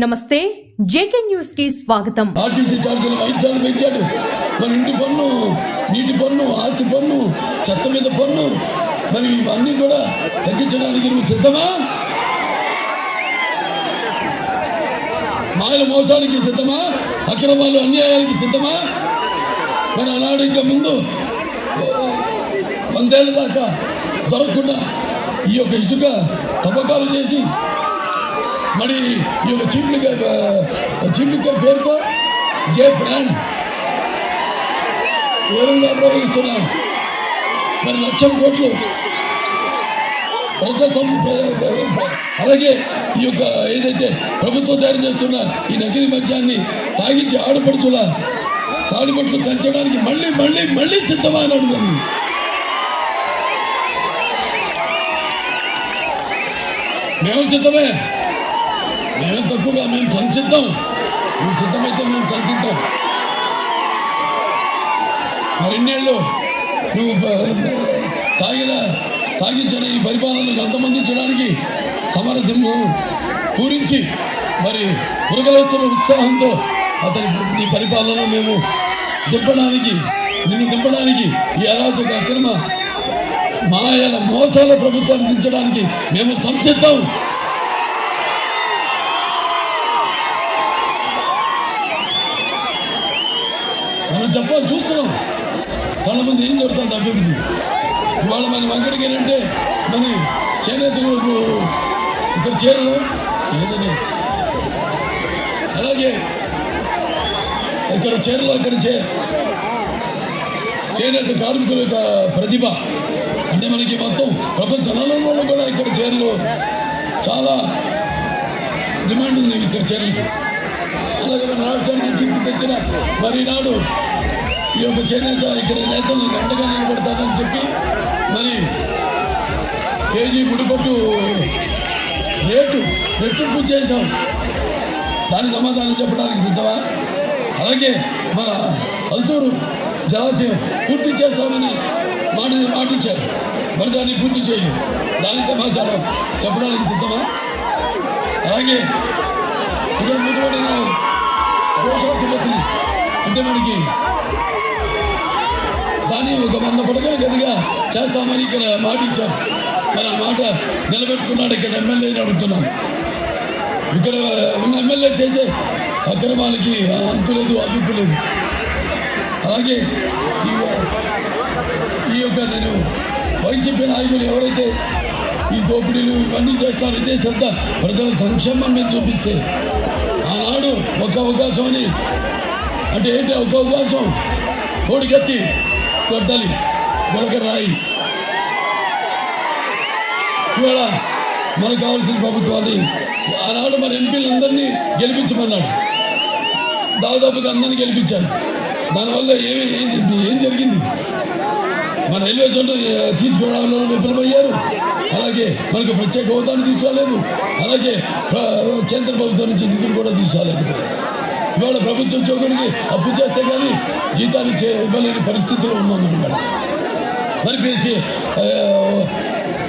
నమస్తే జేకే న్యూస్కి స్వాగతం. ఆర్టీసీ ఛార్జీలు వైద్యాలు పెంచాడు. మరి ఇంటి పన్ను నీటి పన్ను ఆస్తి పన్ను చెత్త మీద పన్ను మరి ఇవన్నీ కూడా తగ్గించడానికి నువ్వు సిద్ధమా? మాయల మోసానికి సిద్ధమా? అక్రమాలు అన్యాయాలకి సిద్ధమా? మరి అలాంటి ఇంకా ముందు వందేళ్ళ దాకా దొరకకుండా ఈ యొక్క ఇసుక తవ్వకాలు చేసి మరి ఈ యొక్క చీఫ్ లీగర్ చీఫ్ లీగర్ పేరుతో జే బ్రాండ్. వివరంగా ప్రవహిస్తున్నాం మరి లక్షల కోట్లు. ప్రజా అలాగే ఈ యొక్క ఏదైతే ప్రభుత్వం తయారు చేస్తున్న ఈ నకిలీ మద్యాన్ని తాగించి ఆడపడుచుల తాడిపట్లు దంచడానికి మళ్ళీ మళ్ళీ మళ్ళీ సిద్ధమా అని అడుగుతుంది. మేము సిద్ధమే. మేము తక్కువగా మేము సంసిద్ధం? నువ్వు సిద్ధమైతే మేము సంసిద్ధం. మరిన్నేళ్ళు నువ్వు సాగిన సాగించిన ఈ పరిపాలనకు అంతమందించడానికి సమరసింహం పూరించి మరి ఉరగలేస్తున్న ఉత్సాహంతో అతని నీ పరిపాలన మేము దింపడానికి నిన్ను దింపడానికి ఈ అరాచక అక్రమ మాయల మోసాల ప్రభుత్వాన్ని దించడానికి మేము సంసిద్ధం. మనం చెప్పాలి చూస్తున్నాం. కళ్ళ ముందు ఏం జరుగుతుంది అభివృద్ధి? ఇవాళ మన వెంకటకి ఏంటంటే మన చేనేత ఇక్కడ చీరలు ఏదని అలాగే ఇక్కడ చీరలు అక్కడ చే చేనేత కార్మికుల యొక్క ప్రతిభ. అంటే మనకి మొత్తం ప్రపంచ నలుమూలలో కూడా ఇక్కడ చీరలు చాలా డిమాండ్ ఉంది ఇక్కడ చీరలకి. అలాగే మన రాష్ట్రానికి తెచ్చిన మరి నాడు ఈ యొక్క చేనేత ఇక్కడ నేతలు అండగా నిలబడతానని చెప్పి మరి కేజీ ముడిపట్టు రేటు రెట్టింపు చేశాం. దాని సమాధానం చెప్పడానికి సిద్ధమా? అలాగే మన అల్తూరు జలాశయం పూర్తి చేస్తామని మాట మాటిచ్చారు. మరి దాన్ని పూర్తి చేయండి. దాని సమాచారం చెప్పడానికి సిద్ధమా? అలాగే ఇక్కడ మూతపడిన దోషాసుపత్రి అంటే మనకి దాన్ని ఒక వంద పడకల గదిగా చేస్తామని ఇక్కడ మాట ఇచ్చారు. మరి ఆ మాట నిలబెట్టుకున్నాడు ఇక్కడ ఎమ్మెల్యేని అడుగుతున్నాను ఇక్కడ ఉన్న ఎమ్మెల్యే చేసే అక్రమాలకి అంతు లేదు అదుపు లేదు. అలాగే ఈ యొక్క నేను వైసీపీ నాయకులు ఎవరైతే ఈ దోపిడీలు ఇవన్నీ చేస్తారో ఇదే శ్రద్ధ. ప్రజల సంక్షేమం మీద చూపిస్తే ఒక అవకాశం అని. అంటే ఏంటి ఒక అవకాశం? కోడిగత్తి కొట్టాలి గులక రాయి ఇవాళ మనకు కావాల్సిన ప్రభుత్వాన్ని ఆనాడు మన ఎంపీలందరినీ గెలిపించమన్నాడు. దాదాపుగా అందరినీ గెలిపించారు. దానివల్ల ఏమి ఏం ఏం జరిగింది? మన రైల్వే జోన్ తీసుకోవడంలో విఫలమయ్యారు మనకు ప్రత్యేక హోదాను తీసుకోలేదు. అలాగే కేంద్ర ప్రభుత్వం నుంచి నిధులు కూడా తీసుకోలేకపోయారు. ఇవాళ ప్రభుత్వ ఉద్యోగులకి అప్పు చేస్తే కానీ జీతాలు చే ఇవ్వలేని పరిస్థితిలో ఉన్నాం మనం ఇవాళ. మరి పిసి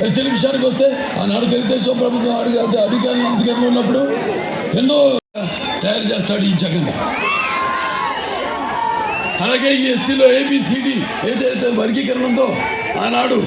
ఎస్సీ విషయానికి వస్తే ఆనాడు తెలుగుదేశం ప్రభుత్వం అడిగి అధికారులు అధికారంలో ఉన్నప్పుడు ఎన్నో తయారు చేస్తాడు ఈ జగన్. అలాగే ఈ ఎస్సీలో ఏబిసిడి ఏదైతే వర్గీకరణ ఉందో ఆనాడు